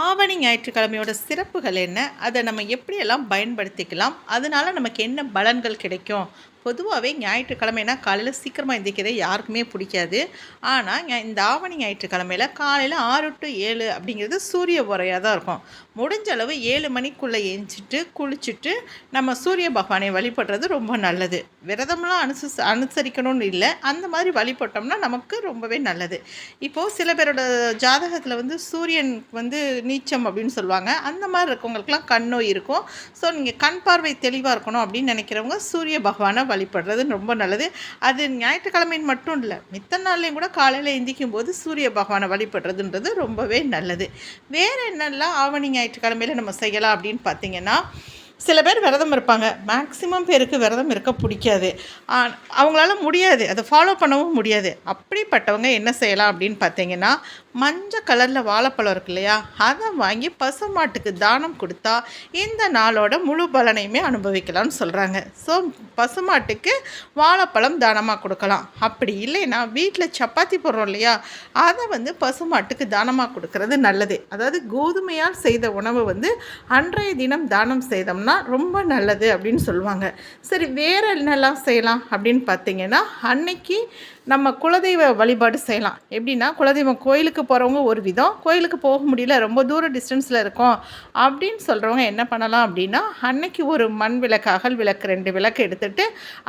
ஆவணி ஞாயிற்றுக்கிழமையோட சிறப்புகள் என்ன? அதை நம்ம எப்படியெல்லாம் பயன்படுத்திக்கலாம்? அதனால நமக்கு என்ன பலன்கள் கிடைக்கும்? பொதுவாகவே ஞாயிற்றுக்கிழமைனா காலையில் சீக்கிரமாக எந்திரிக்கிறதே யாருக்குமே பிடிக்காது. ஆனால் இந்த ஆவணி ஞாயிற்றுக்கிழமையில் காலையில் ஆறு டு ஏழு அப்படிங்கிறது சூரிய உரையாக தான் இருக்கும். முடிஞ்ச அளவு ஏழு மணிக்குள்ளே எஞ்சிட்டு குளிச்சுட்டு நம்ம சூரிய பகவானை வழிபடுறது ரொம்ப நல்லது. விரதம்லாம் அனுசு அனுசரிக்கணும்னு இல்லை. அந்த மாதிரி வழிபட்டோம்னா நமக்கு ரொம்பவே நல்லது. இப்போது சில பேரோட ஜாதகத்தில் வந்து சூரியன் வந்து நீச்சம் அப்படின்னு சொல்லுவாங்க. அந்த மாதிரி இருக்கவங்களுக்குலாம் கண் நோய் இருக்கும். ஸோ நீங்கள் கண் பார்வை தெளிவாக இருக்கணும் அப்படின்னு நினைக்கிறவங்க சூரிய பகவானை வழிபடுறது ரொம்ப நல்லது. அது ஞாயிற்றுக்கிழமைன்னு மட்டும் இல்லை மித்த நாள்லேயும் கூட காலையில் எந்திக்கும் போது சூரிய பகவானை வழிபடுறதுன்றது ரொம்பவே நல்லது. வேறு என்னெல்லாம் ஆவணி ஞாயிற்றுக்கிழமையில் நம்ம செய்யலாம் அப்படின்னு பார்த்தீங்கன்னா சில பேர் விரதம் இருப்பாங்க. மேக்ஸிமம் பேருக்கு விரதம் இருக்க பிடிக்காது. அவங்களால முடியாது. அதை ஃபாலோ பண்ணவும் முடியாது. அப்படிப்பட்டவங்க என்ன செய்யலாம் அப்படின்னு பார்த்தீங்கன்னா மஞ்சள் கலரில் வாழைப்பழம் இருக்கு இல்லையா? அதை வாங்கி பசுமாட்டுக்கு தானம் கொடுத்தா இந்த நாளோட முழு பலனையுமே அனுபவிக்கலாம்னு சொல்கிறாங்க ஸோ பசுமாட்டுக்கு வாழைப்பழம் தானமாக கொடுக்கலாம். அப்படி இல்லைன்னா வீட்டில் சப்பாத்தி போடுறோம் இல்லையா? அதை வந்து பசுமாட்டுக்கு தானமாக கொடுக்கறது நல்லது. அதாவது கோதுமையால் செய்த உணவு வந்து அன்றைய தினம் தானம் செய்தோம்னா ரொம்ப நல்லது அப்படின்னு சொல்லுவாங்க. சரி வேறு என்னெல்லாம் செய்யலாம் அப்படின்னு பார்த்தீங்கன்னா அன்னைக்கு நம்ம குலதெய்வ வழிபாடு செய்யலாம். எப்படின்னா குலதெய்வம் கோயிலுக்கு போகிறவங்க ஒரு விதம் கோயிலுக்கு போக முடியல ரொம்ப தூர டிஸ்டன்ஸில் இருக்கோம் அப்படின்னு சொல்கிறவங்க என்ன பண்ணலாம் அப்படின்னா அன்னைக்கு ஒரு மண் விளக்கு அகல் விளக்கு ரெண்டு விளக்கு எடுத்துகிட்டு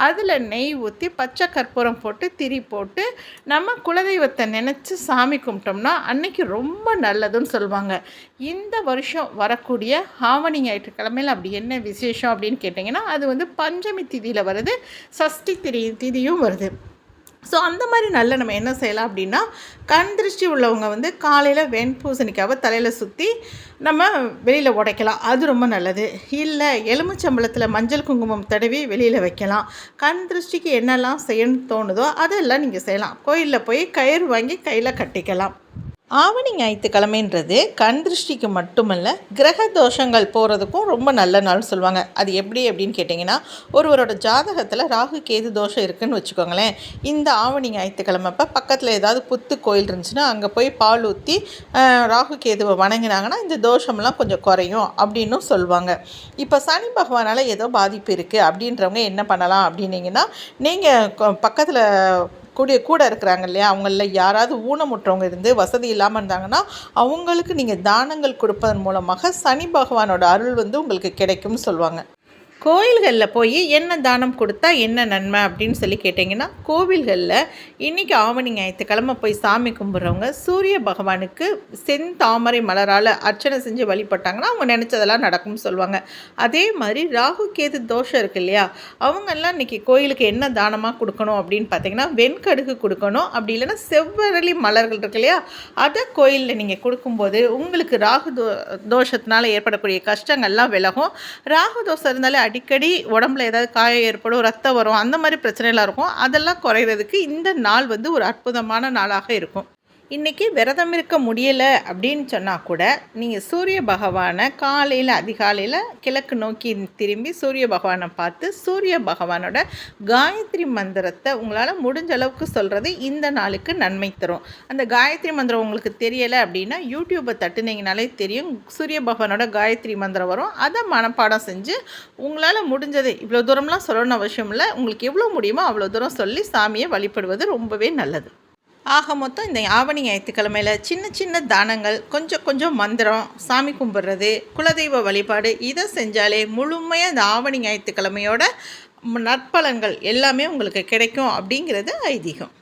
அதில் நெய் ஊற்றி பச்சை கற்பூரம் போட்டு திரி போட்டு நம்ம குலதெய்வத்தை நினச்சி சாமி கும்பிட்டோம்னா அன்னைக்கு ரொம்ப நல்லதுன்னு சொல்லுவாங்க. இந்த வருஷம் வரக்கூடிய ஆவணி ஞாயிற்றுக்கிழமையில் அப்படி என்ன விசேஷம் அப்படின்னு கேட்டிங்கன்னா அது வந்து பஞ்சமி திதியில் வருது சஷ்டி திரி திதியும் வருது. ஸோ அந்த மாதிரி நல்ல நம்ம என்ன செய்யலாம் அப்படின்னா கண் திருஷ்டி உள்ளவங்க வந்து காலையில் வெண்பூசணிக்காவை தலையில் சுற்றி நம்ம வெளியில் உடைக்கலாம். அது ரொம்ப நல்லது. இல்லை எலுமிச்சம்பளத்தில் மஞ்சள் குங்குமம் தடவி வெளியில் வைக்கலாம். கண் திருஷ்டிக்கு என்னெல்லாம் செய்யணும்னு தோணுதோ அதெல்லாம் நீங்கள் செய்யலாம். கோயிலில் போய் கயிறு வாங்கி கையில் கட்டிக்கலாம். ஆவணி ஞாயிற்றுக்கிழமைன்றது கண் திருஷ்டிக்கு மட்டுமல்ல கிரக தோஷங்கள் போகிறதுக்கும் ரொம்ப நல்ல நாள்னு சொல்லுவாங்க. அது எப்படி அப்படின்னு கேட்டிங்கன்னா ஒருவரோட ஜாதகத்தில் ராகு கேது தோஷம் இருக்குதுன்னு வச்சுக்கோங்களேன். இந்த ஆவணி ஞாயிற்றுக்கிழமைப்போ பக்கத்தில் ஏதாவது புத்து கோயில் இருந்துச்சுன்னா அங்கே போய் பால் ஊற்றி ராகு கேதுவை வணங்கினாங்கன்னா இந்த தோஷம்லாம் கொஞ்சம் குறையும் அப்படின்னும் சொல்லுவாங்க. இப்போ சனி பகவானால் ஏதோ பாதிப்பு இருக்குது அப்படின்றவங்க என்ன பண்ணலாம் அப்படின்னிங்கன்னா நீங்கள் பக்கத்தில் கூடிய கூட இருக்கிறாங்க இல்லையா? அவங்களில் யாராவது ஊனமுற்றவங்க இருந்து வசதி இல்லாமல் இருந்தாங்கன்னா அவங்களுக்கு நீங்கள் தானங்கள் கொடுப்பதன் மூலமாக சனி பகவானோட அருள் வந்து உங்களுக்கு கிடைக்கும்னு சொல்லுவாங்க. கோயில்களில் போய் என்ன தானம் கொடுத்தா என்ன நன்மை அப்படின்னு சொல்லி கேட்டிங்கன்னா கோவில்களில் இன்றைக்கி ஆவணி ஞாயிற்றுக்கிழமை போய் சாமி கும்பிட்றவங்க சூரிய பகவானுக்கு செந்தாமரை மலரால் அர்ச்சனை செஞ்சு வழிபட்டாங்கன்னா அவங்க நினச்சதெல்லாம் நடக்கும்னு சொல்லுவாங்க. அதே மாதிரி ராகு கேது தோஷம் இருக்கு இல்லையா? அவங்கெல்லாம் இன்றைக்கி கோயிலுக்கு என்ன தானமாக கொடுக்கணும் அப்படின்னு பார்த்தீங்கன்னா வெண்கடுகு கொடுக்கணும். அப்படி இல்லைன்னா செவ்வரளி மலர்கள் இருக்கு இல்லையா? அதை கோயிலில் நீங்கள் கொடுக்கும்போது உங்களுக்கு ராகு தோ தோஷத்தினால் ஏற்படக்கூடிய கஷ்டங்கள்லாம் விலகும். ராகு தோஷம் இருந்தாலே அடிக்கடி உடம்புல ஏதாவது காயம் ஏற்படும் ரத்தம் வரும் அந்த மாதிரி பிரச்சனைலாம் இருக்கும். அதெல்லாம் குறையிறதுக்கு இந்த நாள் வந்து ஒரு அற்புதமான நாளாக இருக்கும். இன்றைக்கி விரதம் இருக்க முடியலை அப்படின்னு சொன்னால் கூட நீங்கள் சூரிய பகவானை காலையில் அதிகாலையில் கிழக்கு நோக்கி திரும்பி சூரிய பகவானை பார்த்து சூரிய பகவானோட காயத்ரி மந்திரத்தை உங்களால் முடிஞ்ச அளவுக்கு சொல்கிறது இந்த நாளுக்கு நன்மை தரும். அந்த காயத்ரி மந்திரம் உங்களுக்கு தெரியலை அப்படின்னா யூடியூப்பை தட்டுனீங்கனாலே தெரியும். சூரிய பகவானோட காயத்ரி மந்திரம் வரும். அதை மனப்பாடம் செஞ்சு உங்களால் முடிஞ்சது இவ்வளோ தூரம்லாம் சொல்லணும் அவசியம் இல்லை. உங்களுக்கு எவ்வளோ முடியுமோ அவ்வளோ தூரம் சொல்லி சாமியை வழிபடுவது ரொம்பவே நல்லது. ஆக மொத்தம் இந்த ஆவணி ஞாயிற்றுக்கிழமையில் சின்ன சின்ன தானங்கள் கொஞ்சம் கொஞ்சம் மந்திரம் சாமி கும்பிட்றது குலதெய்வ வழிபாடு இதை செஞ்சாலே முழுமையாக இந்த ஆவணி ஞாயிற்றுக்கிழமையோட நற்பலன்கள் எல்லாமே உங்களுக்கு கிடைக்கும் அப்படிங்கிறது ஐதீகம்.